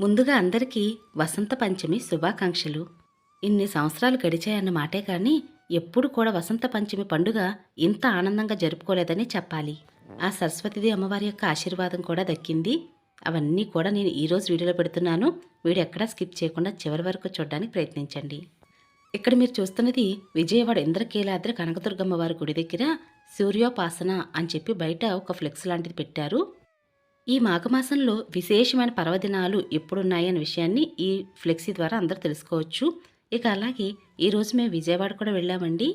ముందుగా అందరికీ వసంత పంచమి శుభాకాంక్షలు. ఇన్ని సంవత్సరాలు గడిచాయన్న మాటే కానీ ఎప్పుడు కూడా వసంత పంచమి పండుగ ఇంత ఆనందంగా జరుపుకోలేదని చెప్పాలి. ఆ సరస్వతిది అమ్మవారి యొక్క ఆశీర్వాదం కూడా దక్కింది. అవన్నీ కూడా నేను ఈరోజు వీడియోలో పెడుతున్నాను. వీడియో ఎక్కడా స్కిప్ చేయకుండా చివరి వరకు చూడడానికి ప్రయత్నించండి. ఇక్కడ మీరు చూస్తున్నది విజయవాడ ఇంద్రకీలాద్రి కనకదుర్గమ్మ వారి గుడి దగ్గర సూర్యోపాసన అని చెప్పి బయట ఒక ఫ్లెక్స్ లాంటిది పెట్టారు. ఈ మాఘమాసంలో విశేషమైన పర్వదినాలు ఎప్పుడున్నాయనే విషయాన్ని ఈ ఫ్లెక్సీ ద్వారా అందరూ తెలుసుకోవచ్చు. ఇక అలాగే ఈరోజు మేము విజయవాడ కూడా వెళ్ళామండి.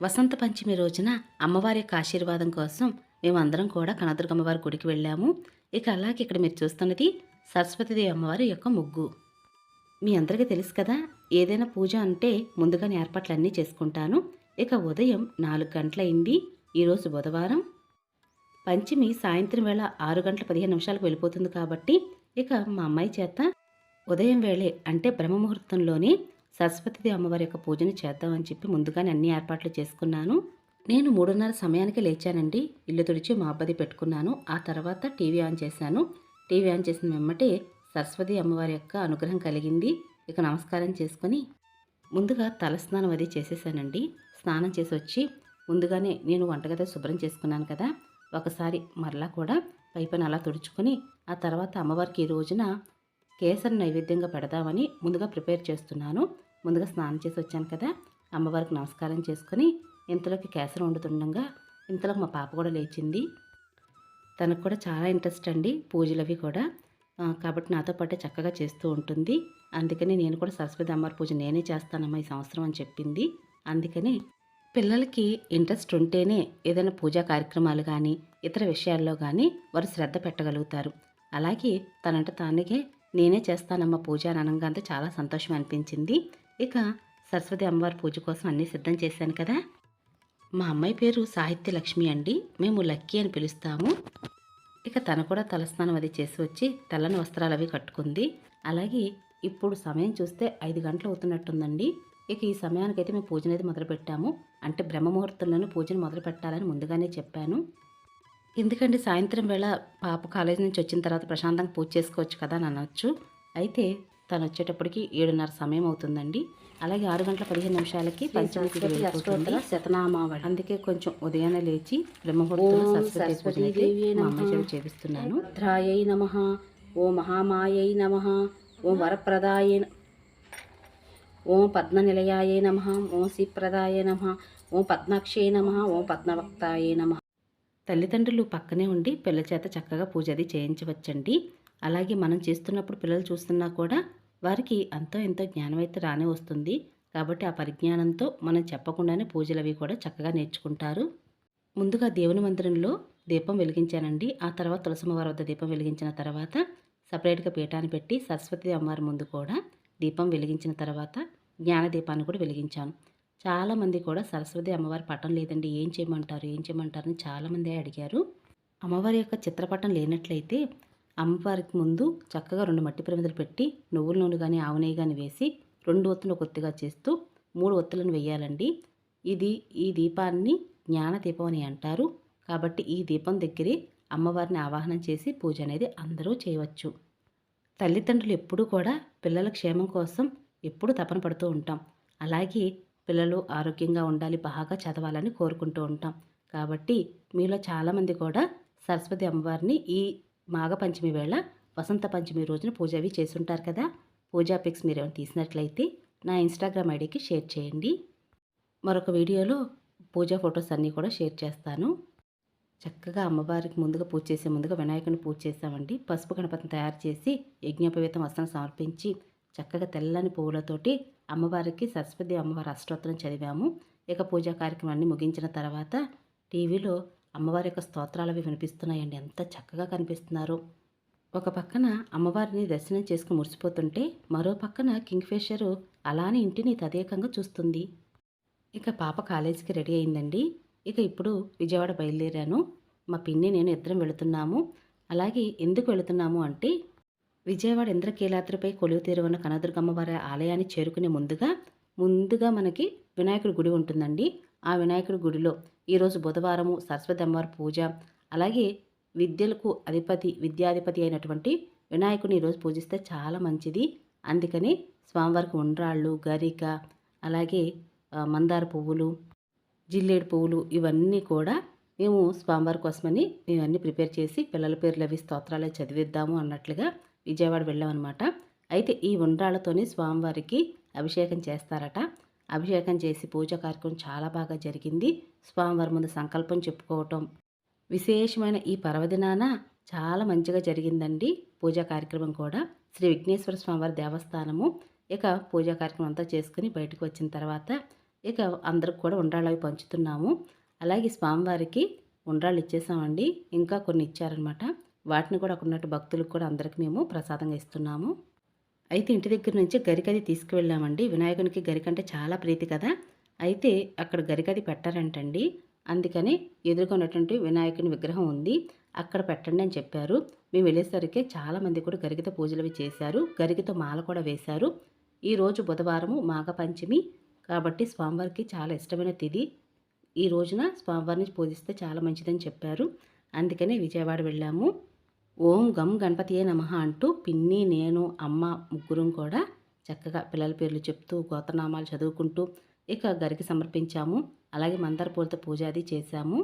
వసంత పంచమి రోజున అమ్మవారి యొక్క ఆశీర్వాదం కోసం మేము అందరం కూడా కనదుర్గమ్మవారి గుడికి వెళ్ళాము. ఇక అలాగే ఇక్కడ మీరు చూస్తున్నది సరస్వతిదేవి అమ్మవారి యొక్క ముగ్గు. మీ అందరికీ తెలుసు కదా ఏదైనా పూజ అంటే ముందుగానే ఏర్పాట్లన్నీ చేసుకుంటాను. ఇక ఉదయం నాలుగు గంటలైంది. ఈరోజు బుధవారం పంచమి సాయంత్రం వేళ ఆరు గంటల పదిహేను నిమిషాలకు వెళ్ళిపోతుంది కాబట్టి ఇక మా అమ్మాయి చేత ఉదయం వేళే అంటే బ్రహ్మముహూర్తంలోనే సరస్వతిదేవి అమ్మవారి యొక్క పూజను చేద్దామని చెప్పి ముందుగానే అన్ని ఏర్పాట్లు చేసుకున్నాను. నేను మూడున్నర సమయానికి లేచానండి. ఇల్లు తుడిచి మా అబ్బది పెట్టుకున్నాను. ఆ తర్వాత టీవీ ఆన్ చేశాను. టీవీ ఆన్ చేసిన వెమ్మటే సరస్వతి అమ్మవారి యొక్క అనుగ్రహం కలిగింది. ఇక నమస్కారం చేసుకొని ముందుగా తలస్నానం అది చేసేసానండి. స్నానం చేసి వచ్చి ముందుగానే నేను వంటగది శుభ్రం చేసుకున్నాను కదా. ఒకసారి మరలా కూడా పైపని అలా తుడుచుకొని ఆ తర్వాత అమ్మవారికి ఈ రోజున కేసరి నైవేద్యంగా పెడదామని ముందుగా ప్రిపేర్ చేస్తున్నాను. ముందుగా స్నానం చేసి వచ్చాను కదా అమ్మవారికి నమస్కారం చేసుకొని ఇంతలోకి కేసరి వండుతుండగా ఇంతలోకి మా పాప కూడా లేచింది. తనకు కూడా చాలా ఇంట్రెస్ట్ అండి పూజలు అవి కూడా. కాబట్టి నాతో పాటే చక్కగా చేస్తూ ఉంటుంది. అందుకని నేను కూడా సరస్వతి అమ్మవారి పూజ నేనే చేస్తానమ్మా ఈ సంవత్సరం అని చెప్పింది. అందుకని పిల్లలకి ఇంట్రెస్ట్ ఉంటేనే ఏదైనా పూజా కార్యక్రమాలు కానీ ఇతర విషయాల్లో కానీ వారు శ్రద్ధ పెట్టగలుగుతారు. అలాగే తనంట తానుగే నేనే చేస్తానమ్మ పూజ అని అనగానే చాలా సంతోషం అనిపించింది. ఇక సరస్వతి అమ్మవారి పూజ కోసం అన్నీ సిద్ధం చేశాను కదా? మా అమ్మాయి పేరు సాహిత్య లక్ష్మి అండి. మేము లక్కీ అని పిలుస్తాము. ఇక తను కూడా తలస్నానం అది చేసి వచ్చి తెల్లని వస్త్రాలు అవి కట్టుకుంది. అలాగే ఇప్పుడు సమయం చూస్తే ఐదు గంటలు అవుతున్నట్టుందండి. ఇక ఈ సమయానికైతే మేము పూజ అనేది మొదలుపెట్టాము. అంటే బ్రహ్మముహూర్తంలోనే పూజను మొదలు పెట్టాలని ముందుగానే చెప్పాను. ఎందుకంటే సాయంత్రం వేళ పాప కాలేజీ నుంచి వచ్చిన తర్వాత ప్రశాంతంగా పూజ చేసుకోవచ్చు కదా అని అనొచ్చు. అయితే తను వచ్చేటప్పటికి ఏడున్నర సమయం అవుతుందండి. అలాగే ఆరు గంటల పదిహేను నిమిషాలకి. శతనామావళి. అందుకే కొంచెం ఉదయాన్నే లేచి బ్రహ్మముహూర్తంలో ఓం సరస్వతి పూజనైతే సరస్వతీదేవి మా నమః. అమ్మాయి చేత చేపిస్తున్నాను. నమ. ఓం మహామాయై నమ. ఓం వరప్రదాయ ఓం పద్మనిలయాయై నమ ఓం శ్రీప్రదాయ నమ ఓం పద్మాక్షయ నమ ఓం పద్మవక్తాయ నమ. తల్లిదండ్రులు పక్కనే ఉండి పిల్లల చేత చక్కగా పూజ అది చేయించవచ్చండి. అలాగే మనం చేస్తున్నప్పుడు పిల్లలు చూస్తున్నా కూడా వారికి అంతో ఎంతో జ్ఞానం అయితే రానే వస్తుంది. కాబట్టి ఆ పరిజ్ఞానంతో మనం చెప్పకుండానే పూజలు అవి కూడా చక్కగా నేర్చుకుంటారు. ముందుగా దేవుని మందిరంలో దీపం వెలిగించానండి. ఆ తర్వాత తులసమ్మవారి వద్ద దీపం వెలిగించిన తర్వాత సపరేట్గా పీఠాన్ని పెట్టి సరస్వతి అమ్మవారి ముందు కూడా దీపం వెలిగించిన తర్వాత జ్ఞానదీపాన్ని కూడా వెలిగించాను. చాలామంది కూడా సరస్వతి అమ్మవారి పటం లేదండి ఏం చేయమంటారు ఏం చేయమంటారు అని చాలామంది అడిగారు. అమ్మవారి యొక్క చిత్రపటం లేనట్లయితే అమ్మవారికి ముందు చక్కగా రెండు మట్టి ప్రమిదలు పెట్టి నువ్వుల నూనె కానీ ఆవు నెయ్యి కానీ వేసి రెండు ఒత్తులు కొద్దిగా చేస్తూ మూడు ఒత్తులను వేయాలండి. ఇది ఈ దీపాన్ని జ్ఞాన దీపం అని అంటారు. కాబట్టి ఈ దీపం దగ్గరే అమ్మవారిని ఆవాహనం చేసి పూజ అనేది అందరూ చేయవచ్చు. తల్లిదండ్రులు ఎప్పుడూ కూడా పిల్లల క్షేమం కోసం ఎప్పుడూ తపన పడుతూ ఉంటాం. అలాగే పిల్లలు ఆరోగ్యంగా ఉండాలి బాగా చదవాలని కోరుకుంటూ ఉంటాం. కాబట్టి మీలో చాలామంది కూడా సరస్వతి అమ్మవారిని ఈ మాఘ పంచమి వేళ వసంత పంచమి రోజున పూజ అవి చేస్తుంటారు కదా. పూజా పిక్స్ మీరు ఏమైనా తీసినట్లయితే నా ఇన్స్టాగ్రామ్ ఐడికి షేర్ చేయండి. మరొక వీడియోలో పూజా ఫొటోస్ అన్నీ కూడా షేర్ చేస్తాను. చక్కగా అమ్మవారికి ముందుగా పూజ చేసే ముందుగా వినాయకుని పూజ చేసామండి పసుపు గణపతిని తయారు చేసి యజ్ఞోపవేతం వస్త్రం సమర్పించి చక్కగా తెల్లని పువ్వులతోటి అమ్మవారికి సరస్వతి అమ్మవారి అష్టోత్తరం చదివాము. ఇక పూజా కార్యక్రమాన్ని ముగించిన తర్వాత టీవీలో అమ్మవారి యొక్క స్తోత్రాలు అవి వినిపిస్తున్నాయండి. ఎంత చక్కగా కనిపిస్తున్నారు. ఒక పక్కన అమ్మవారిని దర్శనం చేసుకుని మురిసిపోతుంటే మరో పక్కన కింగ్ఫిషరు అలానే ఇంటిని తదేకంగా చూస్తుంది. ఇక పాప కాలేజీకి రెడీ అయిందండి. ఇక ఇప్పుడు విజయవాడ బయలుదేరాను. మా పిన్ని నేను ఇద్దరం వెళుతున్నాము. అలాగే ఎందుకు వెళుతున్నాము అంటే విజయవాడ ఇంద్రకీలాద్రిపై కొలువు తీరువన్న కనదుర్గమ్మవారి ఆలయాన్ని చేరుకునే ముందుగా ముందుగా మనకి వినాయకుడి గుడి ఉంటుందండి. ఆ వినాయకుడి గుడిలో ఈరోజు బుధవారము సరస్వతి అమ్మవారి పూజ అలాగే విద్యలకు అధిపతి విద్యాధిపతి అయినటువంటి వినాయకుని ఈరోజు పూజిస్తే చాలా మంచిది. అందుకని స్వామివారికి ఉండ్రాళ్ళు గరిక అలాగే మందార పువ్వులు జిల్లేడు పువ్వులు ఇవన్నీ కూడా మేము స్వామివారి కోసమని మేము అన్నీ ప్రిపేర్ చేసి పిల్లల పేర్లు అవి స్తోత్రాలు చదివిద్దాము అన్నట్లుగా విజయవాడ వెళ్ళామన్నమాట. అయితే ఈ ఉండ్రాళ్ళతోనే స్వామివారికి అభిషేకం చేస్తారట. అభిషేకం చేసి పూజ కార్యక్రమం చాలా బాగా జరిగింది. స్వామివారి ముందు సంకల్పం చెప్పుకోవటం విశేషమైన ఈ పర్వదినాన చాలా మంచిగా జరిగిందండి పూజా కార్యక్రమం కూడా. శ్రీ విఘ్నేశ్వర స్వామివారి దేవస్థానము. ఇక పూజా కార్యక్రమం అంతా చేసుకుని బయటకు వచ్చిన తర్వాత ఇక అందరికి కూడా ఉండ్రాళ్ళు అవి పంచుతున్నాము. అలాగే స్వామివారికి ఉండ్రాళ్ళు ఇచ్చేసామండి. ఇంకా కొన్ని ఇచ్చారనమాట వాటిని కూడా అక్కడ ఉన్నట్టు భక్తులకు కూడా అందరికి మేము ప్రసాదంగా ఇస్తున్నాము. అయితే ఇంటి దగ్గర నుంచి గరికది తీసుకువెళ్ళామండి. వినాయకునికి గరికంటే చాలా ప్రీతి కదా. అయితే అక్కడ గరికది పెట్టారంటండి. అందుకని ఎదుర్కొన్నటువంటి వినాయకుని విగ్రహం ఉంది. అక్కడ పెట్టండి అని చెప్పారు. మేము వెళ్ళేసరికి చాలామంది కూడా గరికతో పూజలు అవి చేశారు. గరికతో మాల కూడా వేశారు. ఈరోజు బుధవారము మాఘ పంచమి. కాబట్టి స్వామివారికి చాలా ఇష్టమైన తిథి ఈ రోజున స్వామివారిని పూజిస్తే చాలా మంచిదని చెప్పారు. అందుకనే విజయవాడ వెళ్ళాము. ఓం గం గణపతియే నమః అంటూ పిన్ని నేను అమ్మ ముగ్గురం కూడా చక్కగా పిల్లల పేర్లు చెప్తూ గోత్రనామాలు చదువుకుంటూ ఇక గరికి సమర్పించాము. అలాగే మందార పూలతో పూజ అది చేశాము.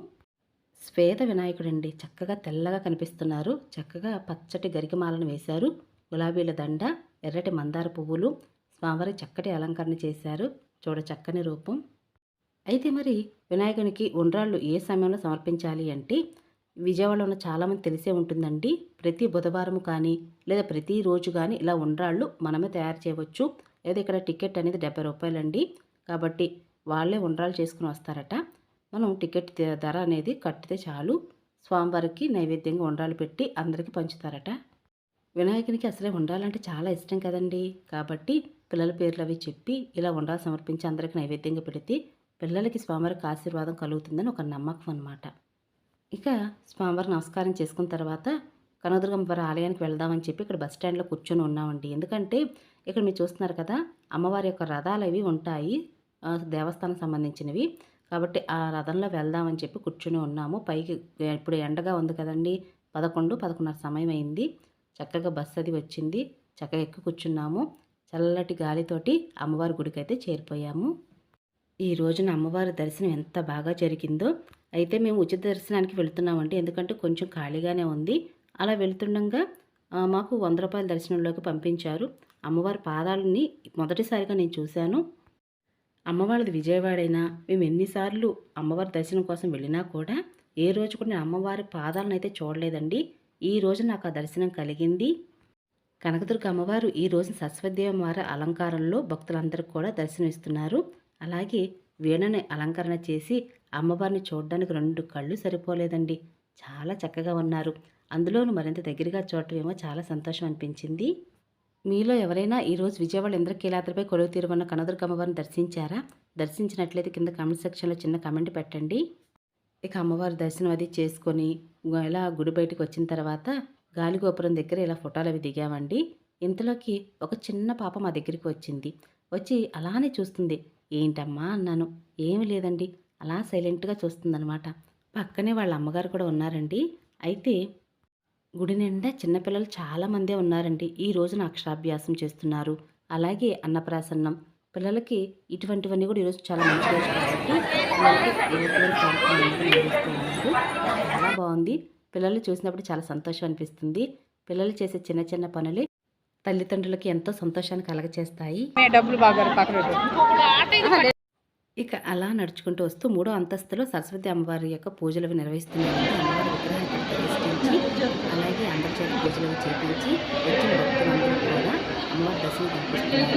శ్వేత వినాయకుడండి చక్కగా తెల్లగా కనిపిస్తున్నారు. చక్కగా పచ్చటి గరికమాలను వేశారు. గులాబీల దండ ఎర్రటి మందార పువ్వులు స్వామివారి చక్కటి అలంకరణ చేశారు. చూడ చక్కని రూపం. అయితే మరి వినాయకునికి ఉండ్రాళ్ళు ఏ సమయంలో సమర్పించాలి అంటే విజయవాడలో ఉన్న చాలామంది తెలిసే ఉంటుందండి. ప్రతి బుధవారం కానీ లేదా ప్రతి రోజు కానీ ఇలా ఉండ్రాళ్ళు మనమే తయారు చేయవచ్చు. లేదా ఇక్కడ టికెట్ అనేది డెబ్బై రూపాయలండి. కాబట్టి వాళ్ళే ఉండ్రాళ్ళు చేసుకుని వస్తారట. మనం టికెట్ ధర అనేది కట్టితే చాలు. స్వామివారికి నైవేద్యంగా ఉండ్రాలు పెట్టి అందరికీ పంచుతారట. వినాయకునికి అసలే ఉండాలంటే చాలా ఇష్టం కదండి. కాబట్టి పిల్లల పేర్లు అవి చెప్పి ఇలా ఉండాలి సమర్పించి అందరికీ నైవేద్యంగా పెడితే పిల్లలకి స్వామివారికి ఆశీర్వాదం కలుగుతుందని ఒక నమ్మకం అన్నమాట. ఇక స్వామివారి నమస్కారం చేసుకున్న తర్వాత కనకదుర్గమ్మ వారి ఆలయానికి వెళ్దామని చెప్పి ఇక్కడ బస్ స్టాండ్లో కూర్చొని ఉన్నామండి. ఎందుకంటే ఇక్కడ మీరు చూస్తున్నారు కదా అమ్మవారి యొక్క రథాలు అవి ఉంటాయి దేవస్థానం సంబంధించినవి. కాబట్టి ఆ రథంలో వెళ్దామని చెప్పి కూర్చొని ఉన్నాము. పైకి ఇప్పుడు ఎండగా ఉంది కదండి పదకొండు పదకొండున్నర సమయం అయింది. చక్కగా బస్సు అది వచ్చింది. చక్కగా ఎక్కి కూర్చున్నాము. చల్లటి గాలితోటి అమ్మవారి గుడికి అయితే చేరిపోయాము. ఈ రోజున అమ్మవారి దర్శనం ఎంత బాగా జరిగిందో అయితే మేము ఉచిత దర్శనానికి వెళ్తున్నామండి. ఎందుకంటే కొంచెం ఖాళీగానే ఉంది. అలా వెళ్తుండగా మాకు వంద రూపాయల దర్శనంలోకి పంపించారు. అమ్మవారి పాదాలని మొదటిసారిగా నేను చూశాను. అమ్మవారిది విజయవాడైనా? మేము ఎన్నిసార్లు అమ్మవారి దర్శనం కోసం వెళ్ళినా కూడా ఏ రోజు కూడా నేను అమ్మవారి పాదాలను అయితే చూడలేదండి. ఈ రోజు నాకు ఆ దర్శనం కలిగింది. కనకదుర్గ అమ్మవారు ఈ రోజు సరస్వతిదేవి వారి అలంకారంలో భక్తులందరికీ కూడా దర్శనమిస్తున్నారు. అలాగే వీణని అలంకరణ చేసి అమ్మవారిని చూడడానికి రెండు కళ్ళు సరిపోలేదండి. చాలా చక్కగా ఉన్నారు. అందులోనూ మరింత దగ్గరగా చూడటం ఏమో చాలా సంతోషం అనిపించింది. మీలో ఎవరైనా ఈరోజు విజయవాడ ఇంద్రకీలాద్రిపై కొలువు తీరువన్న కనదుర్గ అమ్మవారిని దర్శించారా? దర్శించినట్లయితే కింద కామెంట్ సెక్షన్లో చిన్న కామెంట్ పెట్టండి. ఇక అమ్మవారి దర్శనం అది చేసుకొని ఇలా గుడి బయటకు వచ్చిన తర్వాత గాలిగోపురం దగ్గర ఇలా ఫోటోలు అవి దిగామండి. ఇంతలోకి ఒక చిన్న పాప మా దగ్గరికి వచ్చింది. వచ్చి అలానే చూస్తుంది. ఏంటమ్మా అన్నాను. ఏమీ లేదండి. అలా సైలెంట్గా చూస్తుందనమాట పక్కనే వాళ్ళ అమ్మగారు కూడా ఉన్నారండి. అయితే గుడి నిండా చిన్నపిల్లలు చాలామందే ఉన్నారండి. ఈ రోజున అక్షరాభ్యాసం చేస్తున్నారు. అలాగే అన్నప్రాసన్నం. పిల్లలకి ఇటువంటివన్నీ కూడా ఈరోజు చాలా మంచిగా రోజు చాలా బాగుంది. పిల్లలు చూసినప్పుడు చాలా సంతోషం అనిపిస్తుంది. పిల్లలు చేసే చిన్న చిన్న పనులే తల్లిదండ్రులకి ఎంతో సంతోషాన్ని కలగచేస్తాయి. డబ్బులు బాగా ఇక అలా నడుచుకుంటూ వస్తూ మూడో అంతస్తులో సరస్వతి అమ్మవారి యొక్క పూజలు అవి నిర్వహిస్తున్నారంటే అమ్మవారి విగ్రహాన్ని ప్రతిష్ఠించి అలాగే అందరి చేత పూజలు చేపించి వచ్చిన భక్తులందరూ కూడా అమ్మవారి దర్శనం కనిపిస్తున్నారు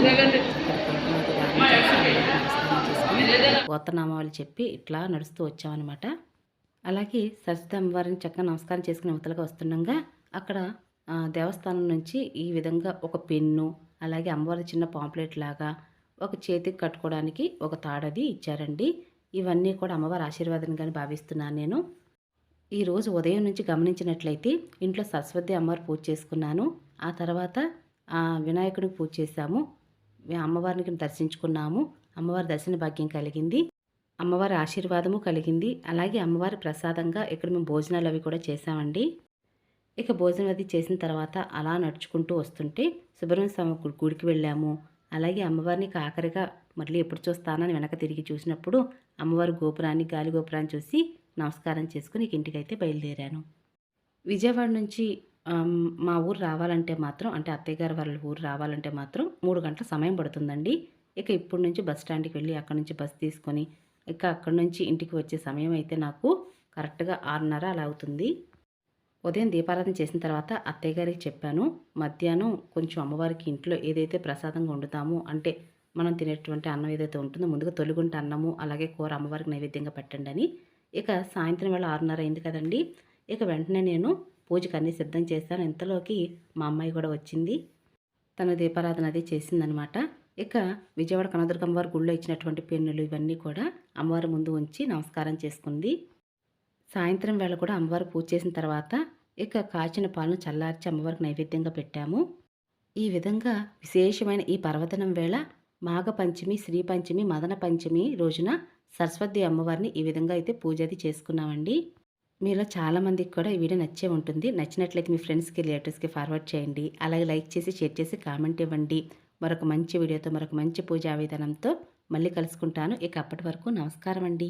చెప్పి ఇట్లా నడుస్తూ వచ్చామన్నమాట. అలాగే సరస్వతి అమ్మవారిని చక్కగా నమస్కారం చేసుకుని అవతలగా వస్తుండగా అక్కడ దేవస్థానం నుంచి ఈ విధంగా ఒక పెన్ను అలాగే అమ్మవారి చిన్న పాంప్లెట్ లాగా ఒక చేతికి కట్టుకోవడానికి ఒక తాడది ఇచ్చారండి. ఇవన్నీ కూడా అమ్మవారి ఆశీర్వాదంగానే భావిస్తున్నాను నేను. ఈరోజు ఉదయం నుంచి గమనించినట్లయితే ఇంట్లో సరస్వతి అమ్మవారు పూజ చేసుకున్నాను. ఆ తర్వాత వినాయకుడికి పూజ చేశాము. అమ్మవారిని దర్శించుకున్నాము. అమ్మవారి దర్శన భాగ్యం కలిగింది. అమ్మవారి ఆశీర్వాదము కలిగింది. అలాగే అమ్మవారి ప్రసాదంగా ఇక్కడ మేము భోజనాలు అవి కూడా చేశామండి. ఇక భోజనం అది చేసిన తర్వాత అలా నడుచుకుంటూ వస్తుంటే సుబ్రహ్మణ్య స్వామి గుడికి వెళ్ళాము. అలాగే అమ్మవారిని కాకరిగా మళ్ళీ ఎప్పుడు చూస్తానని వెనక తిరిగి చూసినప్పుడు అమ్మవారి గోపురాన్ని గాలి గోపురాన్ని చూసి నమస్కారం చేసుకుని ఇక ఇంటికైతే బయలుదేరాను. విజయవాడ నుంచి మా ఊరు రావాలంటే మాత్రం అంటే అత్తయ్య గారి వాళ్ళ ఊరు రావాలంటే మాత్రం మూడు గంటల సమయం పడుతుందండి. ఇక ఇప్పటి నుంచి బస్ స్టాండ్కి వెళ్ళి అక్కడి నుంచి బస్ తీసుకొని ఇక అక్కడి నుంచి ఇంటికి వచ్చే సమయం అయితే నాకు కరెక్ట్గా ఆరున్నర అలా అవుతుంది. ఉదయం దీపారాధన చేసిన తర్వాత అత్తయ్య గారికి చెప్పాను మధ్యాహ్నం కొంచెం అమ్మవారికి ఇంట్లో ఏదైతే ప్రసాదంగా వండుతామో అంటే మనం తినేటువంటి అన్నం ఏదైతే ఉంటుందో ముందుగా తొలిగుంట అన్నము అలాగే కూర అమ్మవారికి నైవేద్యంగా పెట్టండి అని. ఇక సాయంత్రం వేళ ఆరున్నర అయింది కదండి. ఇక వెంటనే నేను పూజకు అన్నీ సిద్ధం చేశాను. ఇంతలోకి మా అమ్మాయి కూడా వచ్చింది. తన దీపారాధన అది చేసిందనమాట. ఇక విజయవాడ కనదుర్గమ్మవారి గుళ్ళో ఇచ్చినటువంటి పెన్నులు ఇవన్నీ కూడా అమ్మవారి ముందు ఉంచి నమస్కారం చేసుకుంది. సాయంత్రం వేళ కూడా అమ్మవారు పూజ చేసిన తర్వాత ఇక కాచిన పాలను చల్లార్చి అమ్మవారికి నైవేద్యంగా పెట్టాము. ఈ విధంగా విశేషమైన ఈ పర్వతనం వేళ మాఘ పంచమి శ్రీ పంచమి మదన పంచమి రోజున సరస్వతి అమ్మవారిని ఈ విధంగా అయితే పూజ అది చేసుకున్నామండి. మీలో చాలామందికి కూడా ఈ వీడియో నచ్చే ఉంటుంది. నచ్చినట్లయితే మీ ఫ్రెండ్స్కి రిలేటివ్స్కి ఫార్వర్డ్ చేయండి. అలాగే లైక్ చేసి షేర్ చేసి కామెంట్ ఇవ్వండి. మరొక మంచి వీడియోతో మరొక మంచి పూజా విధానంతో మళ్ళీ కలుసుకుంటాను. ఇక అప్పటి వరకు నమస్కారం అండి